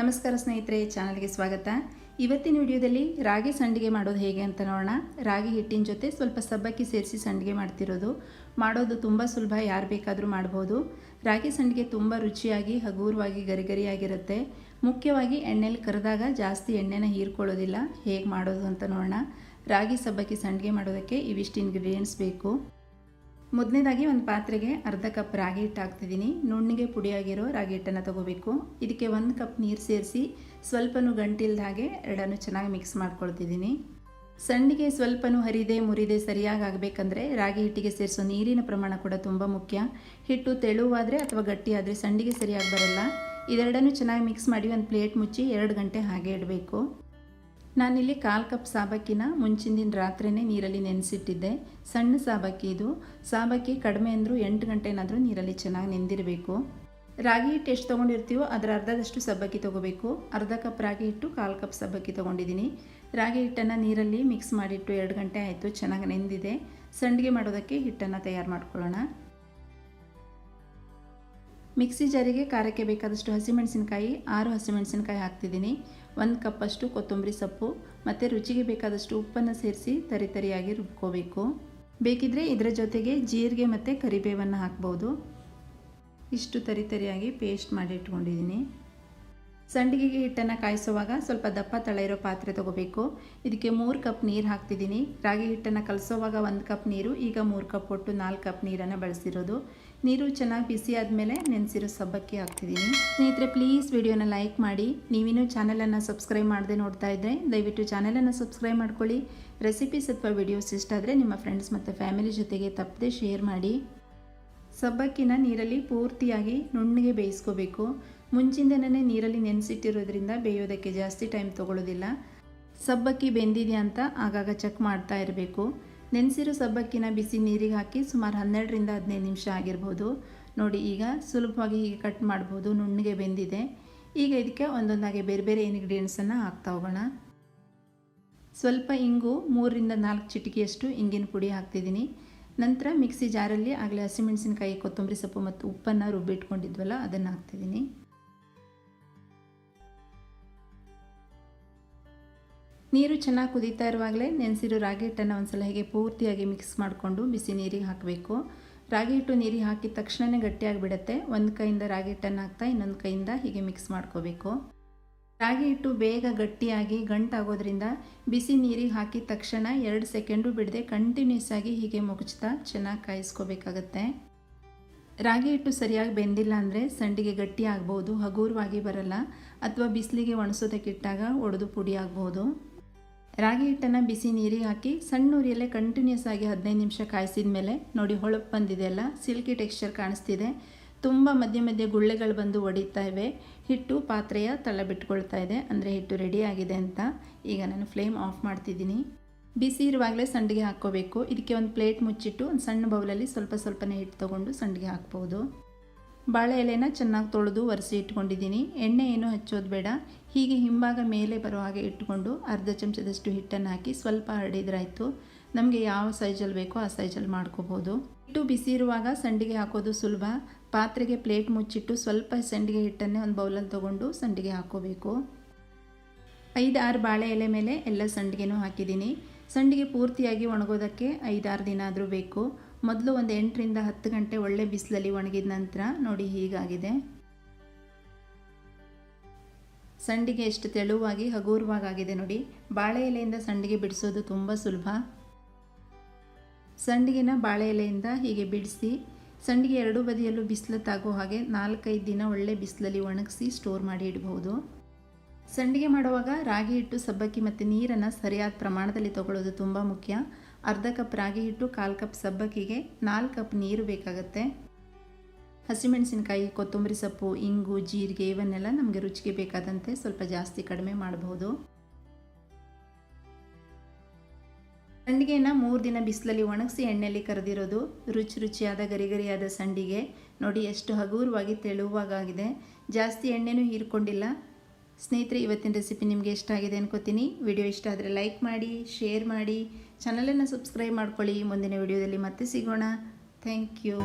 ನಮಸ್ಕಾರ ಸ್ನೇಹಿತರೆ, ಚಾನಲ್ಗೆ ಸ್ವಾಗತ. ಇವತ್ತಿನ ವಿಡಿಯೋದಲ್ಲಿ ರಾಗಿ ಸಂಡಿಗೆ ಮಾಡೋದು ಹೇಗೆ ಅಂತ ನೋಡೋಣ. ರಾಗಿ ಹಿಟ್ಟಿನ ಜೊತೆ ಸ್ವಲ್ಪ ಸಬ್ಬಕ್ಕಿ ಸೇರಿಸಿ ಸಂಡಿಗೆ ಮಾಡ್ತಿರೋದು. ಮಾಡೋದು ತುಂಬ ಸುಲಭ, ಯಾರು ಬೇಕಾದರೂ ಮಾಡ್ಬೋದು. ರಾಗಿ ಸಂಡಿಗೆ ತುಂಬ ರುಚಿಯಾಗಿ, ಹಗೂರವಾಗಿ, ಗರಿಗರಿಯಾಗಿರುತ್ತೆ. ಮುಖ್ಯವಾಗಿ ಎಣ್ಣೆಲಿ ಕರೆದಾಗ ಜಾಸ್ತಿ ಎಣ್ಣೆನ ಹೀರ್ಕೊಳ್ಳೋದಿಲ್ಲ. ಹೇಗೆ ಮಾಡೋದು ಅಂತ ನೋಡೋಣ. ರಾಗಿ ಸಬ್ಬಕ್ಕಿ ಸಂಡಿಗೆ ಮಾಡೋದಕ್ಕೆ ಇವಿಷ್ಟು ಇಂಗ್ರೀಡಿಯೆಂಟ್ಸ್ ಬೇಕು. ಮೊದಲನೇದಾಗಿ ಒಂದು ಪಾತ್ರೆಗೆ ಅರ್ಧ ಕಪ್ ರಾಗಿ ಹಿಟ್ಟು ಹಾಕ್ತಿದ್ದೀನಿ ನುಣ್ಣಿಗೆ ಪುಡಿಯಾಗಿರೋ ರಾಗಿ ಹಿಟ್ಟನ್ನು ತಗೋಬೇಕು. ಇದಕ್ಕೆ ಒಂದು ಕಪ್ ನೀರು ಸೇರಿಸಿ ಸ್ವಲ್ಪನೂ ಗಂಟಿಲ್ದ ಹಾಗೆ ಎರಡನ್ನು ಚೆನ್ನಾಗಿ ಮಿಕ್ಸ್ ಮಾಡ್ಕೊಳ್ತಿದ್ದೀನಿ. ಸಂಡಿಗೆ ಸ್ವಲ್ಪನೂ ಹರಿದೆ ಮುರಿದೇ ಸರಿಯಾಗಿ ಆಗಬೇಕಂದ್ರೆ ರಾಗಿ ಹಿಟ್ಟಿಗೆ ಸೇರಿಸೋ ನೀರಿನ ಪ್ರಮಾಣ ಕೂಡ ತುಂಬ ಮುಖ್ಯ. ಹಿಟ್ಟು ತೆಳುವಾದರೆ ಅಥವಾ ಗಟ್ಟಿಯಾದರೆ ಸಂಡಿಗೆ ಸರಿಯಾಗಿ ಬರಲ್ಲ. ಇದೆರಡನ್ನೂ ಚೆನ್ನಾಗಿ ಮಿಕ್ಸ್ ಮಾಡಿ ಒಂದು ಪ್ಲೇಟ್ ಮುಚ್ಚಿ ಎರಡು ಗಂಟೆ ಹಾಗೆ ಇಡಬೇಕು. ನಾನಿಲ್ಲಿ ಕಾಲು ಕಪ್ ಸಾಬಕ್ಕಿನ ಮುಂಚಿನ ದಿನ ರಾತ್ರಿಯೇ ನೀರಲ್ಲಿ ನೆನೆಸಿಟ್ಟಿದ್ದೆ. ಸಣ್ಣ ಸಾಬಕ್ಕಿ ಇದು. ಸಾಬಕ್ಕಿ ಕಡಿಮೆ ಅಂದರೂ ಎಂಟು ಗಂಟೆನಾದರೂ ನೀರಲ್ಲಿ ಚೆನ್ನಾಗಿ ನೆಂದಿರಬೇಕು. ರಾಗಿ ಹಿಟ್ಟು ಎಷ್ಟು ತೊಗೊಂಡಿರ್ತೀವೋ ಅದರ ಅರ್ಧದಷ್ಟು ಸಬ್ಬಕ್ಕಿ ತೊಗೋಬೇಕು. ಅರ್ಧ ಕಪ್ ರಾಗಿ ಹಿಟ್ಟು, ಕಾಲು ಕಪ್ ಸಬ್ಬಕ್ಕಿ ತೊಗೊಂಡಿದ್ದೀನಿ. ರಾಗಿ ಹಿಟ್ಟನ್ನು ನೀರಲ್ಲಿ ಮಿಕ್ಸ್ ಮಾಡಿಟ್ಟು ಎರಡು ಗಂಟೆ ಆಯಿತು ಚೆನ್ನಾಗಿ ನೆಂದಿದೆ. ಸಂಡಿಗೆ ಮಾಡೋದಕ್ಕೆ ಹಿಟ್ಟನ್ನು ತಯಾರು ಮಾಡ್ಕೊಳ್ಳೋಣ. ಮಿಕ್ಸಿ ಜಾರಿಗೆ ಖಾರಕ್ಕೆ ಬೇಕಾದಷ್ಟು ಹಸಿಮೆಣಸಿನಕಾಯಿ, ಆರು ಹಸಿಮೆಣಸಿನಕಾಯಿ ಹಾಕ್ತಿದ್ದೀನಿ. ಒಂದು ಕಪ್ಪಷ್ಟು ಕೊತ್ತಂಬರಿ ಸೊಪ್ಪು, ಮತ್ತು ರುಚಿಗೆ ಬೇಕಾದಷ್ಟು ಉಪ್ಪನ್ನು ಸೇರಿಸಿ ತರಿತರಿಯಾಗಿ ರುಬ್ಕೋಬೇಕು. ಬೇಕಿದ್ರೆ ಇದರ ಜೊತೆಗೆ ಜೀರಿಗೆ ಮತ್ತು ಕರಿಬೇವನ್ನು ಹಾಕ್ಬೋದು. ಇಷ್ಟು ತರಿತರಿಯಾಗಿ ಪೇಸ್ಟ್ ಮಾಡಿ ಇಟ್ಕೊಂಡಿದ್ದೀನಿ. ಸಂಡಿಗೆಗೆ ಹಿಟ್ಟನ್ನು ಕಾಯಿಸುವಾಗ ಸ್ವಲ್ಪ ದಪ್ಪ ತಳ ಇರೋ ಪಾತ್ರೆ ತೊಗೋಬೇಕು. ಇದಕ್ಕೆ ಮೂರು ಕಪ್ ನೀರು ಹಾಕ್ತಿದ್ದೀನಿ. ರಾಗಿ ಹಿಟ್ಟನ್ನು ಕಲಸೋವಾಗ ಒಂದು ಕಪ್ ನೀರು, ಈಗ ಮೂರು ಕಪ್ ಒಟ್ಟು ನಾಲ್ಕು ಕಪ್ ನೀರನ್ನು ಬಳಸಿರೋದು. ನೀರು ಚೆನ್ನಾಗಿ ಬಿಸಿ ಆದಮೇಲೆ ನೆನೆಸಿರೋ ಸಬ್ಬಕ್ಕಿ ಹಾಕ್ತಿದ್ದೀನಿ. ಸ್ನೇಹಿತರೆ ಪ್ಲೀಸ್ ವಿಡಿಯೋನ ಲೈಕ್ ಮಾಡಿ. ನೀವಿನ್ನೂ ಚಾನಲನ್ನು ಸಬ್ಸ್ಕ್ರೈಬ್ ಮಾಡದೆ ನೋಡ್ತಾ ಇದ್ದರೆ ದಯವಿಟ್ಟು ಚಾನಲನ್ನು ಸಬ್ಸ್ಕ್ರೈಬ್ ಮಾಡ್ಕೊಳ್ಳಿ. ರೆಸಿಪೀಸ್ ಅಥವಾ ವಿಡಿಯೋಸ್ ಇಷ್ಟ ಆದರೆ ನಿಮ್ಮ ಫ್ರೆಂಡ್ಸ್ ಮತ್ತು ಫ್ಯಾಮಿಲಿ ಜೊತೆಗೆ ತಪ್ಪದೆ ಶೇರ್ ಮಾಡಿ. ಸಬ್ಬಕ್ಕಿನ ನೀರಲ್ಲಿ ಪೂರ್ತಿಯಾಗಿ ನುಣ್ಣಗೆ ಬೇಯಿಸ್ಕೋಬೇಕು. ಮುಂಚಿಂದನೇ ನೀರಲ್ಲಿ ನೆನೆಸಿಟ್ಟಿರೋದ್ರಿಂದ ಬೇಯೋದಕ್ಕೆ ಜಾಸ್ತಿ ಟೈಮ್ ತೊಗೊಳ್ಳೋದಿಲ್ಲ ಸಬ್ಬಕ್ಕಿ ಬೆಂದಿದೆಯಾ ಅಂತ ಆಗಾಗ ಚೆಕ್ ಮಾಡ್ತಾ ಇರಬೇಕು. ನೆನೆಸಿರೋ ಸಬ್ಬಕ್ಕಿನ ಬಿಸಿ ನೀರಿಗೆ ಹಾಕಿ ಸುಮಾರು ಹನ್ನೆರಡರಿಂದ ಹದಿನೈದು ನಿಮಿಷ ಆಗಿರ್ಬೋದು. ನೋಡಿ, ಈಗ ಸುಲಭವಾಗಿ ಹೀಗೆ ಕಟ್ ಮಾಡ್ಬೋದು. ನುಣ್ಣಗೆ ಬೆಂದಿದೆ. ಈಗ ಇದಕ್ಕೆ ಒಂದೊಂದಾಗಿ ಬೇರೆ ಬೇರೆ ಇಂಗ್ರೀಡಿಯೆಂಟ್ಸನ್ನು ಹಾಕ್ತಾ ಹೋಗೋಣ. ಸ್ವಲ್ಪ ಇಂಗು ಮೂರರಿಂದ ನಾಲ್ಕು ಚಿಟಿಕೆಯಷ್ಟು ಇಂಗಿನ ಪುಡಿ ಹಾಕ್ತಿದ್ದೀನಿ. ನಂತರ ಮಿಕ್ಸಿ ಜಾರಲ್ಲಿ ಆಗಲೇ ಹಸಿಮೆಣಸಿನಕಾಯಿ, ಕೊತ್ತಂಬರಿ ಸೊಪ್ಪು ಮತ್ತು ಉಪ್ಪನ್ನು ರುಬ್ಬಿಟ್ಕೊಂಡಿದ್ವಲ್ಲ, ಅದನ್ನು ಹಾಕ್ತಿದ್ದೀನಿ. ನೀರು ಚೆನ್ನಾಗಿ ಕುದೀತಾ ಇರುವಾಗಲೇ ನೆನೆಸಿರೋ ರಾಗಿ ಹಿಟ್ಟನ್ನು ಒಂದ್ಸಲ ಹೇಗೆ ಪೂರ್ತಿಯಾಗಿ ಮಿಕ್ಸ್ ಮಾಡಿಕೊಂಡು ಬಿಸಿ ನೀರಿಗೆ ಹಾಕಬೇಕು. ರಾಗಿ ಹಿಟ್ಟು ನೀರಿಗೆ ಹಾಕಿದ ತಕ್ಷಣವೇ ಗಟ್ಟಿಯಾಗಿಬಿಡುತ್ತೆ. ಒಂದು ಕೈಯಿಂದ ರಾಗಿ ಹಿಟ್ಟನ್ನು ಹಾಕ್ತಾ ಇನ್ನೊಂದು ಕೈಯಿಂದ ಹೀಗೆ ಮಿಕ್ಸ್ ಮಾಡ್ಕೋಬೇಕು. ರಾಗಿ ಹಿಟ್ಟು ಬೇಗ ಗಟ್ಟಿಯಾಗಿ ಗಂಟಾಗೋದ್ರಿಂದ ಬಿಸಿ ನೀರಿಗೆ ಹಾಕಿದ ತಕ್ಷಣ ಎರಡು ಸೆಕೆಂಡು ಬಿಡದೆ ಕಂಟಿನ್ಯೂಸ್ ಆಗಿ ಹೀಗೆ ಮುಗುಚ್ತಾ ಚೆನ್ನಾಗಿ ಕಾಯಿಸ್ಕೋಬೇಕಾಗತ್ತೆ. ರಾಗಿ ಹಿಟ್ಟು ಸರಿಯಾಗಿ ಬೆಂದಿಲ್ಲ ಅಂದರೆ ಸಂಡಿಗೆ ಗಟ್ಟಿ ಆಗ್ಬೋದು ಹಗೂರವಾಗಿ ಬರಲ್ಲ, ಅಥವಾ ಬಿಸಿಲಿಗೆ ಒಣಸೋದಕ್ಕಿಟ್ಟಾಗ ಒಡೆದು ಪುಡಿ ಆಗ್ಬೋದು ರಾಗಿ ಹಿಟ್ಟನ್ನು ಬಿಸಿ ನೀರಿಗೆ ಹಾಕಿ ಸಣ್ಣ ಉರಿಯಲ್ಲೇ ಕಂಟಿನ್ಯೂಸ್ ಆಗಿ ಹದಿನೈದು ನಿಮಿಷ ಕಾಯಿಸಿದ ಮೇಲೆ ನೋಡಿ ಹೊಳಪು ಬಂದಿದೆಯಲ್ಲ ಸಿಲ್ಕಿ ಟೆಕ್ಸ್ಚರ್ ಕಾಣಿಸ್ತಿದೆ. ತುಂಬ ಮಧ್ಯೆ ಮಧ್ಯೆ ಗುಳ್ಳೆಗಳು ಬಂದು ಒಡಿತಾ ಇವೆ. ಹಿಟ್ಟು ಪಾತ್ರೆಯ ತಳ ಬಿಟ್ಕೊಳ್ತಾ ಇದೆ. ಅಂದರೆ ಹಿಟ್ಟು ರೆಡಿ ಆಗಿದೆ ಅಂತ ಈಗ ನಾನು ಫ್ಲೇಮ್ ಆಫ್ ಮಾಡ್ತಿದ್ದೀನಿ. ಬಿಸಿ ಇರುವಾಗಲೇ ಸಂಡಿಗೆ ಹಾಕ್ಕೋಬೇಕು. ಇದಕ್ಕೆ ಒಂದು ಪ್ಲೇಟ್ ಮುಚ್ಚಿಟ್ಟು ಒಂದು ಸಣ್ಣ ಬೌಲಲ್ಲಿ ಸ್ವಲ್ಪ ಸ್ವಲ್ಪನೇ ಹಿಟ್ಟು ತೊಗೊಂಡು ಸಂಡಿಗೆ ಹಾಕ್ಬೋದು. ಬಾಳೆ ಎಲೆನ ಚೆನ್ನಾಗಿ ತೊಳೆದು ಒರೆಸಿ ಇಟ್ಕೊಂಡಿದ್ದೀನಿ. ಎಣ್ಣೆ ಏನು ಹಚ್ಚೋದು ಬೇಡ. ಹೀಗೆ ಹಿಂಭಾಗ ಮೇಲೆ ಬರೋ ಹಾಗೆ ಇಟ್ಕೊಂಡು ಅರ್ಧ ಚಮಚದಷ್ಟು ಹಿಟ್ಟನ್ನು ಹಾಕಿ ಸ್ವಲ್ಪ ಹರಡಿದ್ರಾಯಿತು. ನಮಗೆ ಯಾವ ಸೈಜಲ್ಲಿ ಬೇಕೋ ಆ ಸೈಜಲ್ಲಿ ಮಾಡ್ಕೋಬೋದು. ಹಿಟ್ಟು ಬಿಸಿ ಇರುವಾಗ ಸಂಡಿಗೆ ಹಾಕೋದು ಸುಲಭ. ಪಾತ್ರೆಗೆ ಪ್ಲೇಟ್ ಮುಚ್ಚಿಟ್ಟು ಸ್ವಲ್ಪ ಸಂಡಿಗೆ ಹಿಟ್ಟನ್ನೇ ಒಂದು ಬೌಲಲ್ಲಿ ತೊಗೊಂಡು ಸಂಡಿಗೆ ಹಾಕೋಬೇಕು. ಐದು ಆರು ಬಾಳೆ ಎಲೆ ಮೇಲೆ ಎಲ್ಲ ಸಂಡಿಗೆನೂ ಹಾಕಿದ್ದೀನಿ. ಸಂಡಿಗೆ ಪೂರ್ತಿಯಾಗಿ ಒಣಗೋದಕ್ಕೆ ಐದಾರು ದಿನ ಆದರೂ ಬೇಕು. ಮೊದಲು ಒಂದು ಎಂಟರಿಂದ ಹತ್ತು ಗಂಟೆ ಒಳ್ಳೆ ಬಿಸಿಲಲ್ಲಿ ಒಣಗಿದ ನಂತರ ನೋಡಿ ಹೀಗಾಗಿದೆ. ಸಂಡಿಗೆ ಎಷ್ಟು ತೆಳುವಾಗಿ ಹಗೂರವಾಗಿದೆ ನೋಡಿ. ಬಾಳೆ ಎಲೆಯಿಂದ ಸಂಡಿಗೆ ಬಿಡಿಸೋದು ತುಂಬ ಸುಲಭ. ಸಂಡಿಗೆನ ಬಾಳೆ ಎಲೆಯಿಂದ ಹೀಗೆ ಬಿಡಿಸಿ ಸಂಡಿಗೆ ಎರಡೂ ಬದಿಯಲ್ಲೂ ಬಿಸಿಲು ತಾಗೋ ಹಾಗೆ ನಾಲ್ಕೈದು ದಿನ ಒಳ್ಳೆ ಬಿಸಿಲಲ್ಲಿ ಒಣಗಿಸಿ ಸ್ಟೋರ್ ಮಾಡಿ ಇಡಬಹುದು. ಸಂಡಿಗೆ ಮಾಡುವಾಗ ರಾಗಿ ಹಿಟ್ಟು, ಸಬ್ಬಕ್ಕಿ ಮತ್ತು ನೀರನ್ನು ಸರಿಯಾದ ಪ್ರಮಾಣದಲ್ಲಿ ತಗೊಳ್ಳೋದು ತುಂಬ ಮುಖ್ಯ. ಅರ್ಧ ಕಪ್ ರಾಗಿ ಹಿಟ್ಟು, ಕಾಲು ಕಪ್ ಸಬ್ಬಕ್ಕಿಗೆ ನಾಲ್ಕು ಕಪ್ ನೀರು ಬೇಕಾಗುತ್ತೆ. ಹಸಿಮೆಣಸಿನಕಾಯಿ, ಕೊತ್ತಂಬರಿ ಸೊಪ್ಪು, ಇಂಗು, ಜೀರಿಗೆ ಇವನ್ನೆಲ್ಲ ನಮಗೆ ರುಚಿಗೆ ಬೇಕಾದಂತೆ ಸ್ವಲ್ಪ ಜಾಸ್ತಿ ಕಡಿಮೆ ಮಾಡಬಹುದು. ಸಂಡಿಗೆನ ಮೂರು ದಿನ ಬಿಸಿಲಲ್ಲಿ ಒಣಗಿಸಿ ಎಣ್ಣೆಯಲ್ಲಿ ಕರೆದಿರೋದು. ರುಚಿ ರುಚಿಯಾದ ಗರಿಗರಿಯಾದ ಸಂಡಿಗೆ. ನೋಡಿ, ಎಷ್ಟು ಹಗುರವಾಗಿ ತೆಳುವಾಗಿದೆ ಜಾಸ್ತಿ ಎಣ್ಣೆನೂ ಹೀರ್ಕೊಂಡಿಲ್ಲ. ಸ್ನೇಹಿತರೆ, ಇವತ್ತಿನ ರೆಸಿಪಿ ನಿಮಗೆ ಇಷ್ಟ ಆಗಿದೆ ಅನ್ಕೋತೀನಿ. ವಿಡಿಯೋ ಇಷ್ಟ ಆದರೆ ಲೈಕ್ ಮಾಡಿ ಶೇರ್ ಮಾಡಿ. ಚಾನಲನ್ನು ಸಬ್ಸ್ಕ್ರೈಬ್ ಮಾಡ್ಕೊಳ್ಳಿ. ಮುಂದಿನ ವಿಡಿಯೋದಲ್ಲಿ ಮತ್ತೆ ಸಿಗೋಣ. Thank you